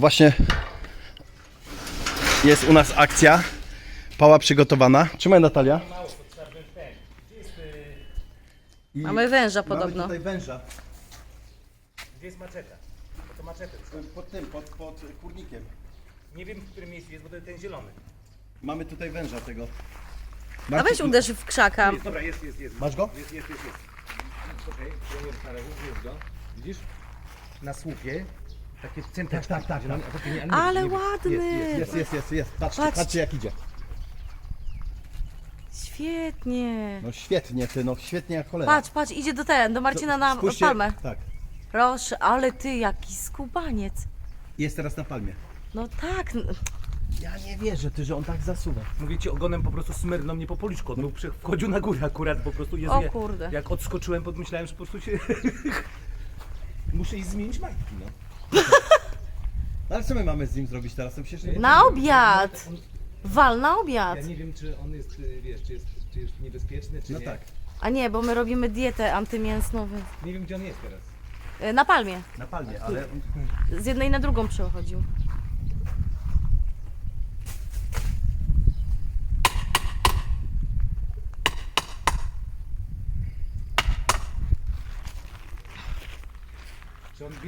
właśnie jest u nas akcja. Pała przygotowana. Trzymaj Natalia. I Mamy węża mamy podobno. tutaj węża. Gdzie jest maczeta? Bo to maczetę. Pod tym, pod, pod kurnikiem. Nie wiem, w którym miejscu jest, bo to jest ten zielony. Mamy tutaj węża tego. A weź uderz w krzaka. Jest, dobra, jest, jest, jest. Masz go? Jest, jest, jest. jest. Okej, okay, go. Widzisz? Na słupie. Takie centrum. tak, tak, a to nie- nie- Ale nie ładny. Jest, jest, Jest, jest. Patrzcie, Patrzcie. patrzcie jak idzie. Świetnie. No świetnie, ty, no świetnie jak cholera. Patrz, patrz, idzie do ten, do Marcina na Spójrzcie- palmę. Tak. Proszę, ale ty jaki skubaniec. Jest teraz na palmie. No tak, n- Ja nie wierzę, ty, że on tak zasuwa. Mówię ci, ogonem po prostu smyrnął mnie po policzku. On był przy- wchodził na górę akurat po prostu. Jezu, O ja- kurde. Jak odskoczyłem, pomyślałem, że po prostu się... Muszę iść zmienić majtki, no. No ale co my mamy z nim zrobić teraz? To przecież nie... na obiad. Wal na obiad. Ja nie wiem, czy on jest, y, wiesz, czy jest, czy jest niebezpieczny, czy No nie. tak. A nie, bo my robimy dietę antymięsną, więc... Nie wiem, gdzie on jest teraz. Y, Na palmie. Na palmie, ale... Z jednej na drugą przechodził.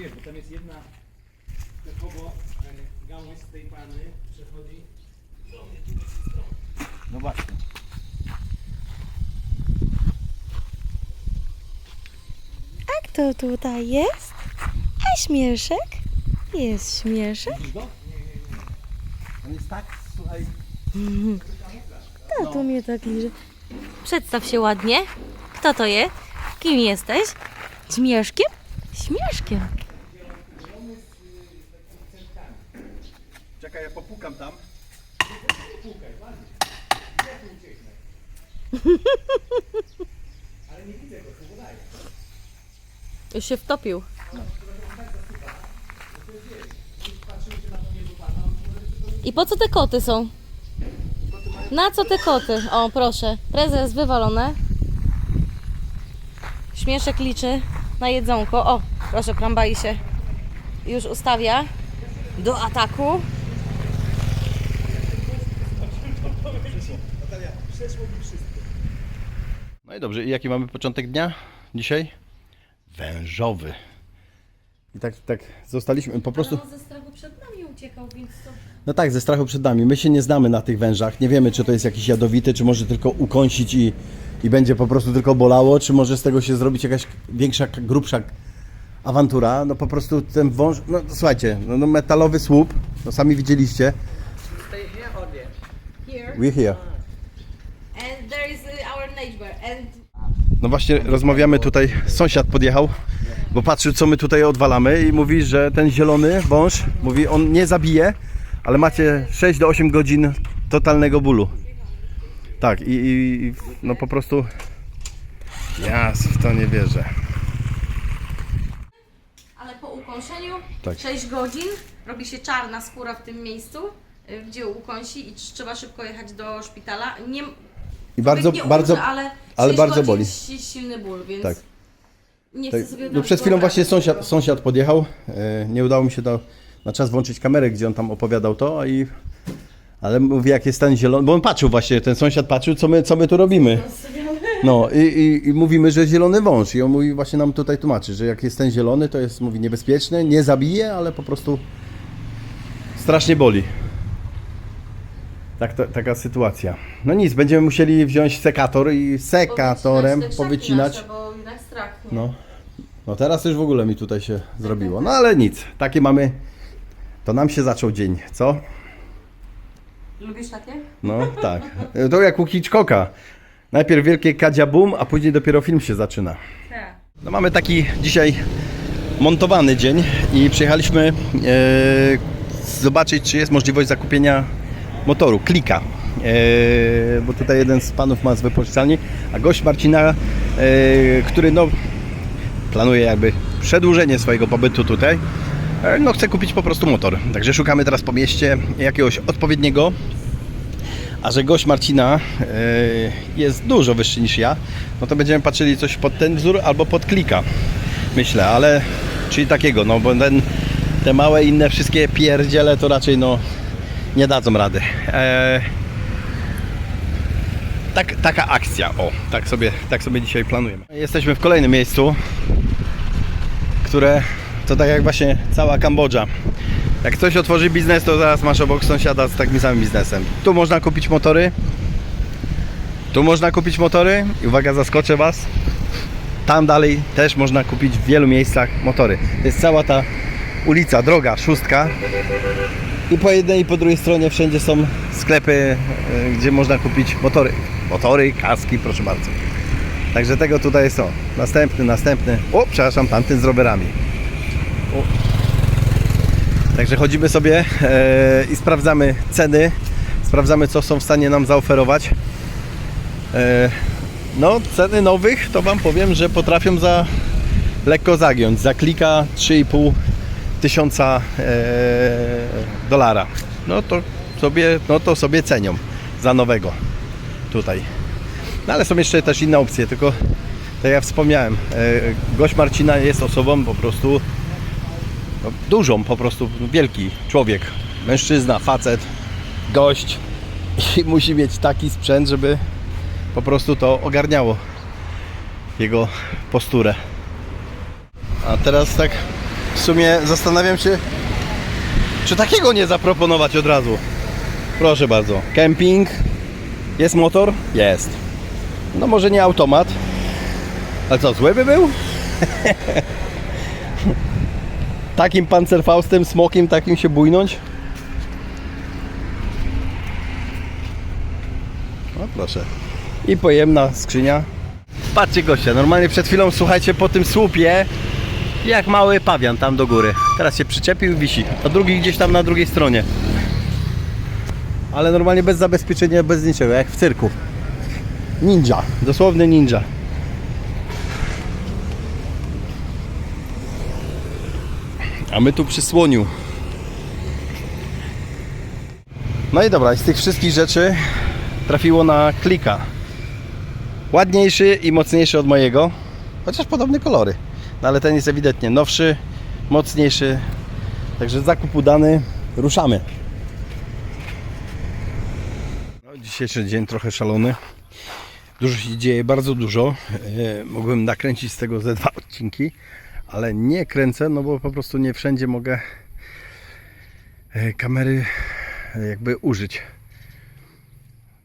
Czy on wie, bo tam jest jedna typowo e, gałąź z tej palmy przechodzi No właśnie. A kto tutaj jest? A śmieszek? Jest śmieszek? On jest tak, słuchaj... A tu mnie tak liże. Przedstaw się ładnie. Kto to jest? Kim jesteś? Śmieszkiem? Śmieszkiem. Czekaj, ja popukam tam. Już się wtopił. I po co te koty są? Na co te koty? O, proszę. Prezes wywalone. Śmieszek liczy na jedzonko. O, proszę, Krambai się już ustawia do ataku. No i dobrze, i jaki mamy początek dnia dzisiaj? Wężowy. I tak, tak zostaliśmy po prostu... ze strachu przed nami uciekał, więc to... No tak, ze strachu przed nami. My się nie znamy na tych wężach. Nie wiemy, czy to jest jakiś jadowity, czy może tylko ukąsić i, i będzie po prostu tylko bolało, czy może z tego się zrobić jakaś większa, grubsza awantura. No po prostu ten wąż, no słuchajcie, no, no metalowy słup, no sami widzieliście. Here. We here. No właśnie rozmawiamy tutaj, sąsiad podjechał, bo patrzy co my tutaj odwalamy i mówi, że ten zielony wąż, mówi on nie zabije, ale macie 6 do 8 godzin totalnego bólu. Tak i, i no po prostu ja w to nie wierzę. Ale po ukąszeniu Tak. 6 godzin robi się czarna skóra w tym miejscu, y, gdzie ukąsi i trzeba szybko jechać do szpitala. Nie, I bardzo, nie bardzo, umrze, ale, ale 6 bardzo boli. si- silny ból, więc Tak. nie Tak, chcę sobie no nawet przed chwilą wyobrazić. właśnie sąsiad, sąsiad podjechał. e, Nie udało mi się do, na czas włączyć kamerę, gdzie on tam opowiadał to, i, ale mówi, jak jest ten zielony, bo on patrzył właśnie, ten sąsiad patrzył, co my, co my tu robimy. No i, i, i mówimy, że zielony wąż i on mówi, właśnie nam tutaj tłumaczy, że jak jest ten zielony, to jest, mówi, niebezpieczny, nie zabije, ale po prostu strasznie boli. Tak, to, taka sytuacja. No nic, będziemy musieli wziąć sekator i sekatorem Powycinać te krzaki powycinać. Nasze, bo jednak strach. Nie? No. No teraz już w ogóle mi tutaj się zrobiło. No ale nic, takie mamy. To nam się zaczął dzień, co? Lubisz takie? No tak. To jak u Hitchcocka. Najpierw wielkie kadziabum, a później dopiero film się zaczyna. Tak. No mamy taki dzisiaj montowany dzień i przyjechaliśmy e, zobaczyć, czy jest możliwość zakupienia motoru, klika. E, bo tutaj jeden z panów ma z wypożyczalni, a gość Marcina, e, który no, planuje jakby przedłużenie swojego pobytu tutaj, e, no chce kupić po prostu motor. Także szukamy teraz po mieście jakiegoś odpowiedniego a że gość Marcina e, jest dużo wyższy niż ja, no to będziemy patrzyli coś pod ten wzór albo pod klika. Myślę, ale czyli takiego, no bo ten Te małe inne wszystkie pierdziele to raczej no nie dadzą rady. E, tak, taka akcja, o, tak sobie, tak sobie dzisiaj planujemy. Jesteśmy w kolejnym miejscu, które to tak jak właśnie cała Kambodża. Jak ktoś otworzy biznes, to zaraz masz obok sąsiada z takim samym biznesem. Tu można kupić motory, tu można kupić motory i uwaga, zaskoczę Was. Tam dalej też można kupić w wielu miejscach motory. To jest cała ta ulica, droga, szóstka. I po jednej i po drugiej stronie wszędzie są sklepy, e, gdzie można kupić motory. Motory, kaski, proszę bardzo. Także tego tutaj są. Następny, następny. O, przepraszam, tamten z rowerami. O. Także chodzimy sobie e, i sprawdzamy ceny. Sprawdzamy, co są w stanie nam zaoferować. E, no, ceny nowych to Wam powiem, że potrafią za lekko zagiąć. Za klika 3,5 tysiąca e, dolara. No to sobie, no to sobie cenią za nowego tutaj. No ale są jeszcze też inne opcje, tylko tak jak wspomniałem, e, gość Marcina jest osobą po prostu no, dużą, po prostu wielki człowiek, mężczyzna, facet, gość i musi mieć taki sprzęt, żeby po prostu to ogarniało jego posturę. A teraz tak w sumie zastanawiam się, czy takiego nie zaproponować od razu. Proszę bardzo. Camping. Jest motor? Jest. No może nie automat. Ale co, zły by był? takim pancerfaustem, smokiem takim się bujnąć? No proszę. I pojemna skrzynia. Patrzcie gościa, normalnie przed chwilą, słuchajcie, po tym słupie jak mały pawian tam do góry. Teraz się przyczepił i wisi. A drugi gdzieś tam na drugiej stronie. Ale normalnie bez zabezpieczenia, bez niczego, jak w cyrku. Ninja, dosłowny ninja. A my tu przy słoniu. No i dobra, z tych wszystkich rzeczy trafiło na klika. Ładniejszy i mocniejszy od mojego, chociaż podobne kolory. No ale ten jest ewidentnie nowszy, mocniejszy. Także zakup udany, ruszamy. No, dzisiejszy dzień trochę szalony. Dużo się dzieje, bardzo dużo. E, Mógłbym nakręcić z tego ze dwa odcinki, ale nie kręcę, no bo po prostu nie wszędzie mogę e, kamery e, jakby użyć.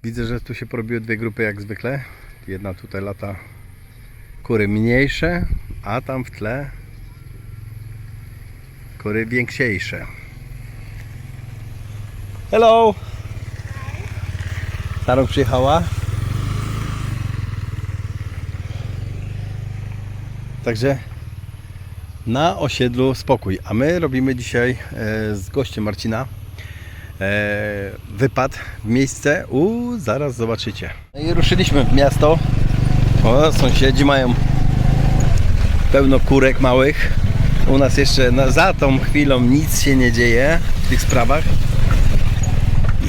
Widzę, że tu się porobiły dwie grupy jak zwykle. Jedna tutaj lata kury mniejsze, a tam w tle kury więksiejsze. Hello! Starą przyjechała. Także na osiedlu spokój. A my robimy dzisiaj e, z gościem Marcina e, wypad w miejsce. U, zaraz zobaczycie. No I ruszyliśmy w miasto. O, sąsiedzi mają pełno kurek małych. U nas jeszcze na, za tą chwilą nic się nie dzieje w tych sprawach.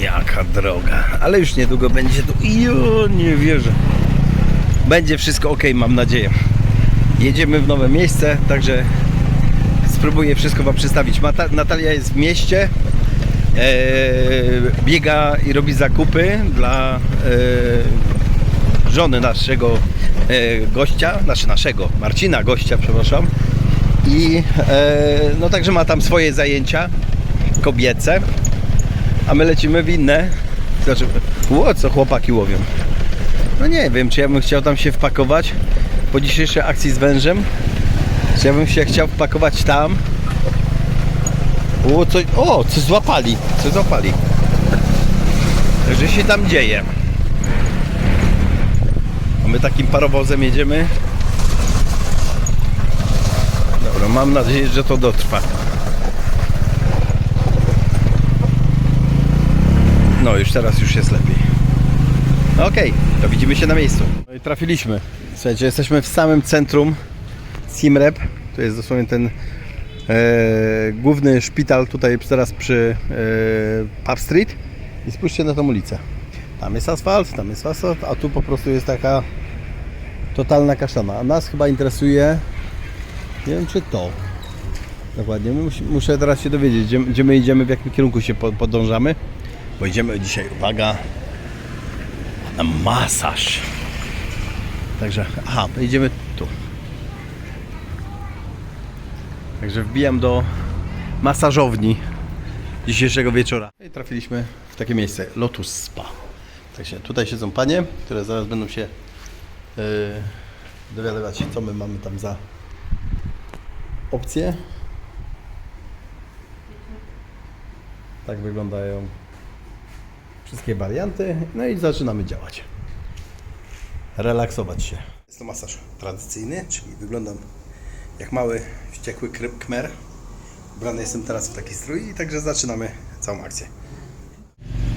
Jaka droga. Ale już niedługo będzie tu. Jo, nie wierzę. Będzie wszystko ok, mam nadzieję. Jedziemy w nowe miejsce, także spróbuję wszystko Wam przedstawić. Natalia jest w mieście. E, biega i robi zakupy dla e, żony naszego e, gościa, znaczy naszego, Marcina gościa, przepraszam. I e, no także ma tam swoje zajęcia kobiece, a my lecimy w inne. Znaczy, ło, co chłopaki łowią. No nie wiem, czy ja bym chciał tam się wpakować po dzisiejszej akcji z wężem. Czy ja bym się chciał wpakować tam. O, coś, o, coś złapali, coś złapali. Także się tam dzieje. My takim parowozem jedziemy. Dobra, mam nadzieję, że to dotrwa. No, już teraz już jest lepiej. No Okej, to widzimy się na miejscu. No i trafiliśmy. Słuchajcie, jesteśmy w samym centrum Siem Reap. To jest dosłownie ten e, główny szpital tutaj teraz przy e, Pub Street. I spójrzcie na tą ulicę. Tam jest asfalt, tam jest asfalt, a tu po prostu jest taka totalna kaszana. A nas chyba interesuje, nie wiem czy to. Dokładnie. Mus, muszę teraz się dowiedzieć, gdzie, my idziemy, w jakim kierunku się po, podążamy. Bo idziemy dzisiaj, uwaga, na masaż. Także, aha, idziemy tu. Także wbijam do masażowni dzisiejszego wieczora. I trafiliśmy w takie miejsce, Lotus Spa. Także tutaj siedzą panie, które zaraz będą się yy, dowiadywać, co my mamy tam za opcje. Tak wyglądają wszystkie warianty. No i zaczynamy działać. Relaksować się. Jest to masaż tradycyjny, czyli wyglądam jak mały, wściekły kry- kmer. Ubrany jestem teraz w taki strój i także zaczynamy całą akcję.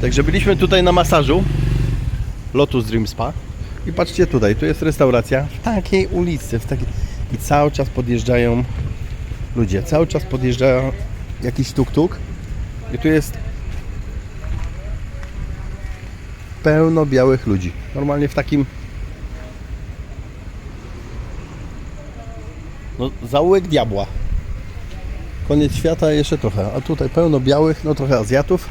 Także byliśmy tutaj na masażu Lotus Dream Spa i patrzcie tutaj, tu jest restauracja w takiej ulicy, w takiej... i cały czas podjeżdżają ludzie, cały czas podjeżdża jakiś tuk-tuk i tu jest pełno białych ludzi. Normalnie w takim no, zaułek diabła. Koniec świata jeszcze trochę, a tutaj pełno białych, no trochę Azjatów.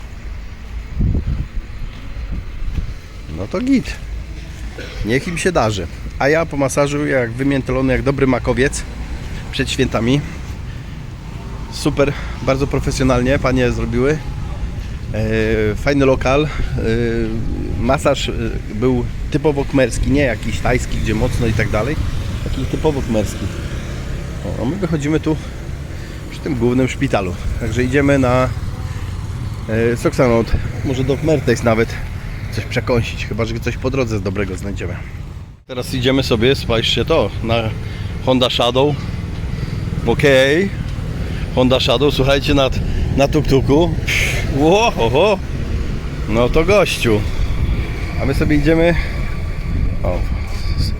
No to git. Niech im się darzy. A ja po masażu, jak wymiętolony, jak dobry makowiec przed świętami. Super, bardzo profesjonalnie panie zrobiły. E, fajny lokal. E, masaż e, był typowo kmerski, nie jakiś tajski, gdzie mocno i tak dalej. Taki typowo kmerski. O, a my wychodzimy tu przy tym głównym szpitalu. Także idziemy na Soxanot, może do Mertex nawet coś przekąsić, chyba że coś po drodze z dobrego znajdziemy. Teraz idziemy sobie, spajrzcie to, na Honda Shadow. Okej. Honda Shadow, słuchajcie, nad, na tuk-tuku. Ho. No to gościu. A my sobie idziemy. O,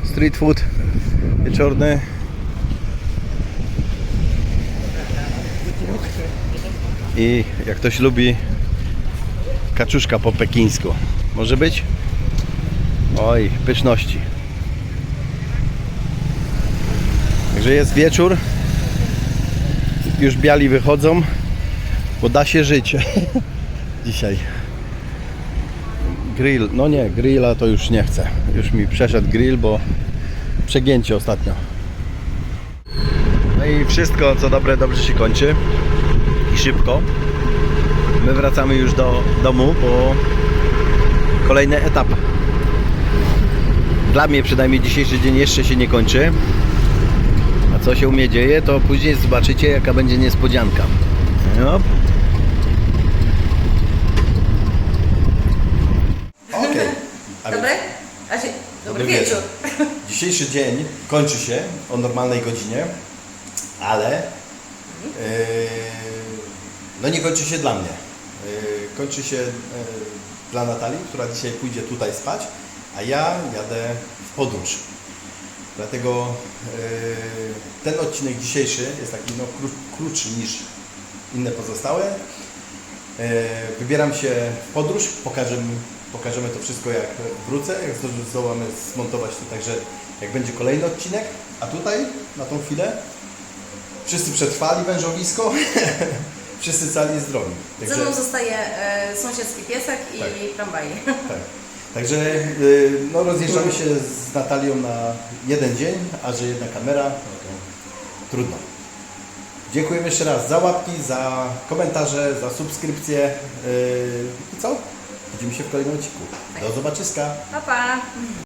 street food wieczorny. I jak ktoś lubi kaczuszka po pekińsku. Może być? Oj, pyszności. Także jest wieczór. Już biali wychodzą, bo da się żyć dzisiaj. Grill, no nie, grilla to już nie chcę. Już mi przeszedł grill, bo przegięcie ostatnio. No i wszystko co dobre, dobrze się kończy. I szybko. My wracamy już do domu, bo kolejny etap. Dla mnie przynajmniej dzisiejszy dzień jeszcze się nie kończy. A co się u mnie dzieje, to później zobaczycie jaka będzie niespodzianka. Okej. A Dobry? Znaczy, dobry Dobry wieczór. Dzisiejszy dzień kończy się o normalnej godzinie, ale yy, no nie kończy się dla mnie. Yy, kończy się yy, dla Natalii, która dzisiaj pójdzie tutaj spać, a ja jadę w podróż. Dlatego yy, ten odcinek dzisiejszy jest taki no, kró- krótszy niż inne pozostałe. E, Wybieram się w podróż, pokażemy, pokażemy to wszystko jak wrócę, jak zdo- zdołamy zmontować to także jak będzie kolejny odcinek, a tutaj na tą chwilę wszyscy przetrwali wężowisko, wszyscy cali zdrowi. Ze mną zostaje e, sąsiedzki piesek i Tak. tramwaje. tak. Także y, no, rozjeżdżamy się z Natalią na jeden dzień, a że jedna kamera, no to trudno. Dziękujemy jeszcze raz za łapki, za komentarze, za subskrypcje. Yy, I co? Widzimy się w kolejnym odcinku. Do zobaczyska. Pa, pa!